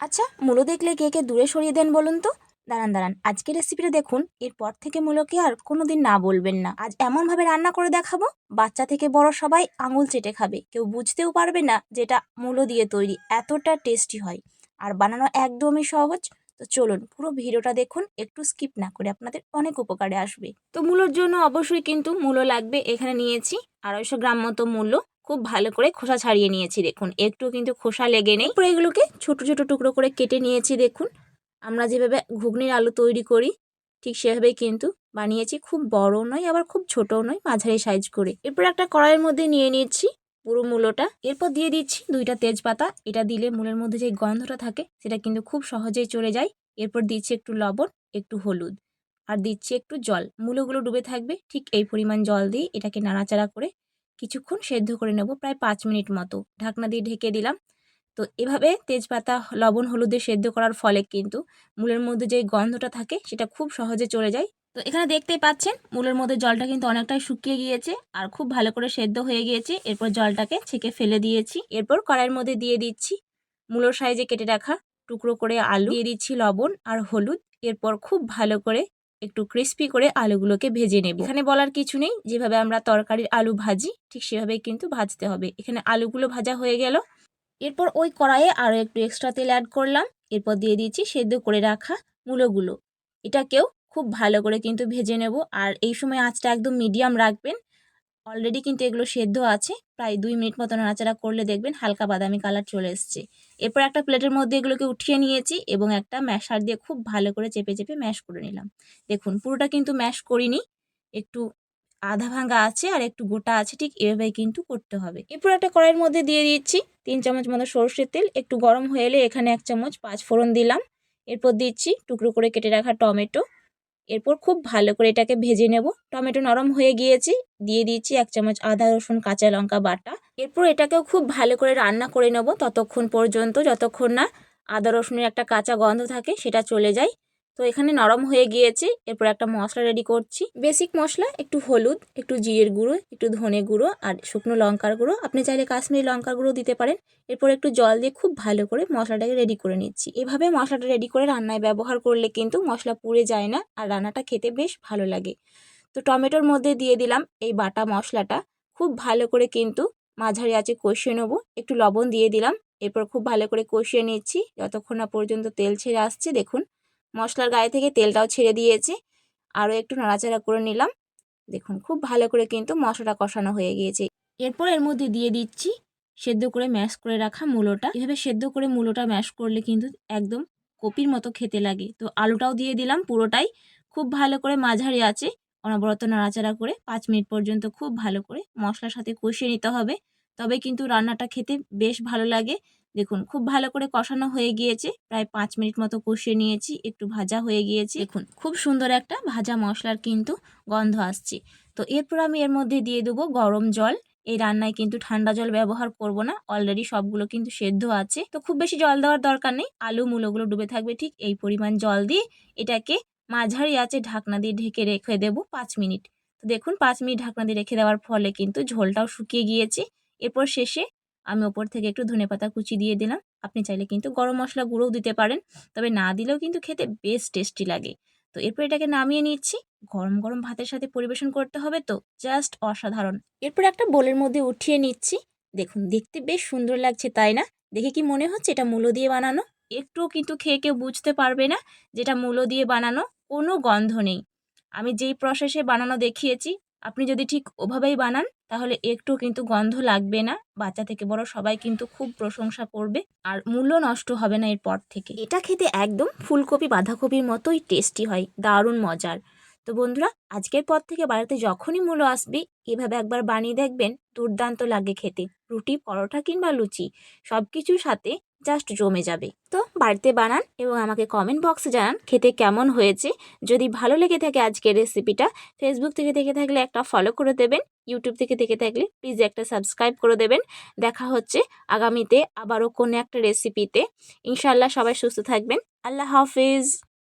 আচ্ছা মূলো দেখলে কে কে দূরে সরিয়ে দেন বলুন তো? দাঁড়ান দাঁড়ান, আজকের রেসিপিটা দেখুন। এরপর থেকে মূলোকে আর কোনো দিন না বলবেন না। আজ এমনভাবে রান্না করে দেখাবো, বাচ্চা থেকে বড় সবাই আঙুল চেটে খাবে। কেউ বুঝতেও পারবে না যেটা মূলো দিয়ে তৈরি, এতটা টেস্টি হয়। আর বানানো একদমই সহজ। তো চলুন, পুরো ভিডিওটা দেখুন, একটু স্কিপ না করে আপনাদের অনেক উপকারে আসবে। তো মূলোর জন্য অবশ্যই কিন্তু মূলো লাগবে, এখানে নিয়েছি আড়াইশো গ্রাম মতো মূল্য খুব ভালো করে খোসা ছাড়িয়ে নিয়েছি, দেখুন। একটু কিন্তু খোসা লেগে নেই। পরে এগুলোকে ছোট ছোট টুকরো করে কেটে নিয়েছি, দেখুন। আমরা যেভাবে ঘুগনির আলু তৈরি করি, ঠিক সেভাবেই কিন্তু বানিয়েছি। খুব বড় নয়, আবার খুব ছোটও নয়, মাঝারি সাইজ করে। এরপর একটা কড়াইয়ের মধ্যে নিয়ে নিচ্ছি পুরো মূলোটা। এরপর দিয়ে দিচ্ছি দুইটা তেজপাতা। এটা দিলে মূলের মধ্যে যে গন্ধটা থাকে, সেটা কিন্তু খুব সহজেই চলে যায়। এরপর দিচ্ছি একটু লবণ, একটু হলুদ। আর দিচ্ছি একটু জল। মূলগুলো ডুবে থাকবে, ঠিক এই পরিমাণ জল দিয়ে এটাকে নাড়াচাড়া করে কিছুক্ষণ সেদ্ধ করে নেব, প্রায় পাঁচ মিনিট মতো। ঢাকনা দিয়ে ঢেকে দিলাম। তো এভাবে তেজপাতা, লবণ, হলুদে সেদ্ধ করার ফলে কিন্তু মূলের মধ্যে যে গন্ধটা থাকে সেটা খুব সহজে চলে যায়। তো এখানে দেখতেই পাচ্ছেন, মূলের মধ্যে জলটা কিন্তু অনেকটাই শুকিয়ে গিয়েছে আর খুব ভালো করে সেদ্ধ হয়ে গিয়েছে। এরপর জলটাকে ছেঁকে ফেলে দিয়েছি। এরপর কড়াইয়ের মধ্যে দিয়ে দিচ্ছি মূলোর সাইজে কেটে রাখা টুকরো করে আলু, দিয়ে দিচ্ছি লবণ আর হলুদ। এরপর খুব ভালো করে একটু ক্রিস্পি করে আলুগুলোকে ভেজে নেব। এখানে বলার কিছু নেই যেভাবে আমরা তরকারির আলু ভাজি ঠিক সেভাবে কিন্তু ভাজতে হবে। এখানে আলুগুলো ভাজা হয়ে গেল। এরপর ওই কড়াইয়ে আরও একটু এক্সট্রা তেল অ্যাড করলাম। এরপর দিয়ে দিয়েছি সেদ্ধ করে রাখা মূলোগুলো। এটাকেও খুব ভালো করে কিন্তু ভেজে নেব। আর এই সময় আঁচটা একদম মিডিয়াম রাখবেন। অলরেডি কিন্তু এগুলো সেদ্ধ আছে। প্রায় দুই মিনিট মতো নাড়াচাড়া করলে দেখবেন হালকা বাদামি কালার চলে এসছে। এরপর একটা প্লেটের মধ্যে এগুলোকে উঠিয়ে নিয়েছি এবং একটা ম্যাশার দিয়ে খুব ভালো করে চেপে চেপে ম্যাশ করে নিলাম। দেখুন, পুরোটা কিন্তু ম্যাশ করিনি। একটু আধা ভাঙা আছে আর একটু গোটা আছে, ঠিক এভাবেই কিন্তু করতে হবে। এরপর একটা কড়াইয়ের মধ্যে দিয়ে দিচ্ছি তিন চামচ মতো সরষের তেল। একটু গরম হয়ে এলে এখানে এক চামচ পাঁচ ফোড়ন দিলাম। এরপর দিচ্ছি টুকরো করে কেটে রাখা টমেটো। এরপর খুব ভালো করে এটাকে ভেজে নেব। টমেটো নরম হয়ে গিয়েছে, দিয়ে দিয়েছি এক চামচ আদা, রসুন, কাঁচা লঙ্কা বাটা। এরপর এটাকেও খুব ভালো করে রান্না করে নেব। ততক্ষণ পর্যন্ত, যতক্ষণ না আদা, রসুনের একটা কাঁচা গন্ধ থাকে, সেটা চলে যায়। তো এখানে নরম হয়ে গিয়েছে। এরপর একটা মশলা রেডি করছি। বেসিক মশলা, একটু হলুদ, একটু জিরের গুঁড়ো, একটু ধনে গুঁড়ো আর শুকনো লঙ্কার গুঁড়ো। আপনি চাইলে কাশ্মীরি লঙ্কার গুঁড়ো দিতে পারেন। এরপর একটু জল দিয়ে খুব ভালো করে মশলাটাকে রেডি করে নিচ্ছি। এভাবে মশলাটা রেডি করে রান্নায় ব্যবহার করলে কিন্তু মশলা পুড়ে যায় না আর রান্নাটা খেতে বেশ ভালো লাগে। তো টমেটোর মধ্যে দিয়ে দিলাম এই বাটা মশলাটা। খুব ভালো করে কিন্তু মাঝারি আছে কষিয়ে নেব। একটু লবণ দিয়ে দিলাম। এরপর খুব ভালো করে কষিয়ে নিচ্ছি। যতক্ষণ না পর্যন্ত তেল ছেড়ে আসছে, দেখুন মশলার গায়ে থেকে তেলটাও ছেড়ে দিয়েছে। আরও একটু নাড়াচাড়া করে নিলাম। দেখুন, খুব ভালো করে কিন্তু মশলাটা কষানো হয়ে গিয়েছে। এরপর এর মধ্যে দিয়ে দিচ্ছি সেদ্ধ করে ম্যাশ করে রাখা মূলোটা। এভাবে সেদ্ধ করে মূলোটা ম্যাশ করলে কিন্তু একদম কপির মতো খেতে লাগে। তো আলুটাও দিয়ে দিলাম পুরোটাই। খুব ভালো করে মাঝারি আছে। অনবরত নাড়াচাড়া করে পাঁচ মিনিট পর্যন্ত খুব ভালো করে মশলার সাথে কষিয়ে নিতে হবে। তবে কিন্তু রান্নাটা খেতে বেশ ভালো লাগে। দেখুন, খুব ভালো করে কষানো হয়ে গিয়েছে। প্রায় পাঁচ মিনিট মতো কষিয়ে নিয়েছি, একটু ভাজা হয়ে গিয়েছে। দেখুন, খুব সুন্দর একটা ভাজা মশলার কিন্তু গন্ধ আসছে। তো এরপর আমি এর মধ্যে দিয়ে দেবো গরম জল। এই রান্নায় কিন্তু ঠান্ডা জল ব্যবহার করব না অলরেডি সবগুলো কিন্তু সেদ্ধ আছে। তো খুব বেশি জল দেওয়ার দরকার নেই, আলু মূলগুলো ডুবে থাকবে ঠিক এই পরিমাণ জল দিয়ে। এটাকে মাঝারি আছে ঢাকনা দিয়ে ঢেকে রেখে দেবো পাঁচ মিনিট। তো দেখুন, পাঁচ মিনিট ঢাকনা দিয়ে রেখে দেওয়ার ফলে কিন্তু ঝোলটাও শুকিয়ে গিয়েছে। এরপর শেষে আমি ওপর থেকে একটু ধনে পাতা কুচি দিয়ে দিলাম। আপনি চাইলে কিন্তু গরম মশলা গুঁড়োও দিতে পারেন, তবে না দিলেও কিন্তু খেতে বেশ টেস্টি লাগে। তো এরপর এটাকে নামিয়ে নিচ্ছি। গরম গরম ভাতের সাথে পরিবেশন করতে হবে তো, জাস্ট অসাধারণ। এরপর একটা বোলের মধ্যে উঠিয়ে নিচ্ছি। দেখুন, দেখতে বেশ সুন্দর লাগছে, তাই না? দেখে কি মনে হচ্ছে এটা মূলো দিয়ে বানানো? একটুও কিন্তু খেয়ে কেউ বুঝতে পারবে না যেটা মূলো দিয়ে বানানো, কোনো গন্ধ নেই। আমি যেই প্রসেসে বানানো দেখিয়েছি আপনি যদি ঠিক ওভাবেই বানান, তাহলে একটু কিন্তু গন্ধ লাগবে না। বাচ্চা থেকে বড় সবাই কিন্তু খুব প্রশংসা করবে, আর মূল্য নষ্ট হবে না এরপর থেকে। এটা খেতে একদম ফুলকপি, বাঁধাকপির মতোই টেস্টি হয়, দারুণ মজার। তো বন্ধুরা, আজকের পর থেকে বাড়িতে যখনই মূলো আসবে, এভাবে একবার বানিয়ে দেখবেন দুর্দান্ত লাগে খেতে। রুটি, পরোটা কিংবা লুচি সব কিছুর সাথে জাস্ট জমে যাবে। তো বাড়িতে বানান এবং আমাকে কমেন্ট বক্সে জানান খেতে কেমন হয়েছে। যদি ভালো লেগে থাকে আজকের রেসিপিটা ফেসবুক থেকে দেখে থাকলে একটা ফলো করে দেবেন ইউটিউব থেকে দেখে থাকলে প্লিজ একটা সাবস্ক্রাইব করে দেবেন। দেখা হচ্ছে আগামীতে আবারও কোনো একটা রেসিপিতে ইনশাল্লাহ সবাই সুস্থ থাকবেন। আল্লাহ হাফিজ।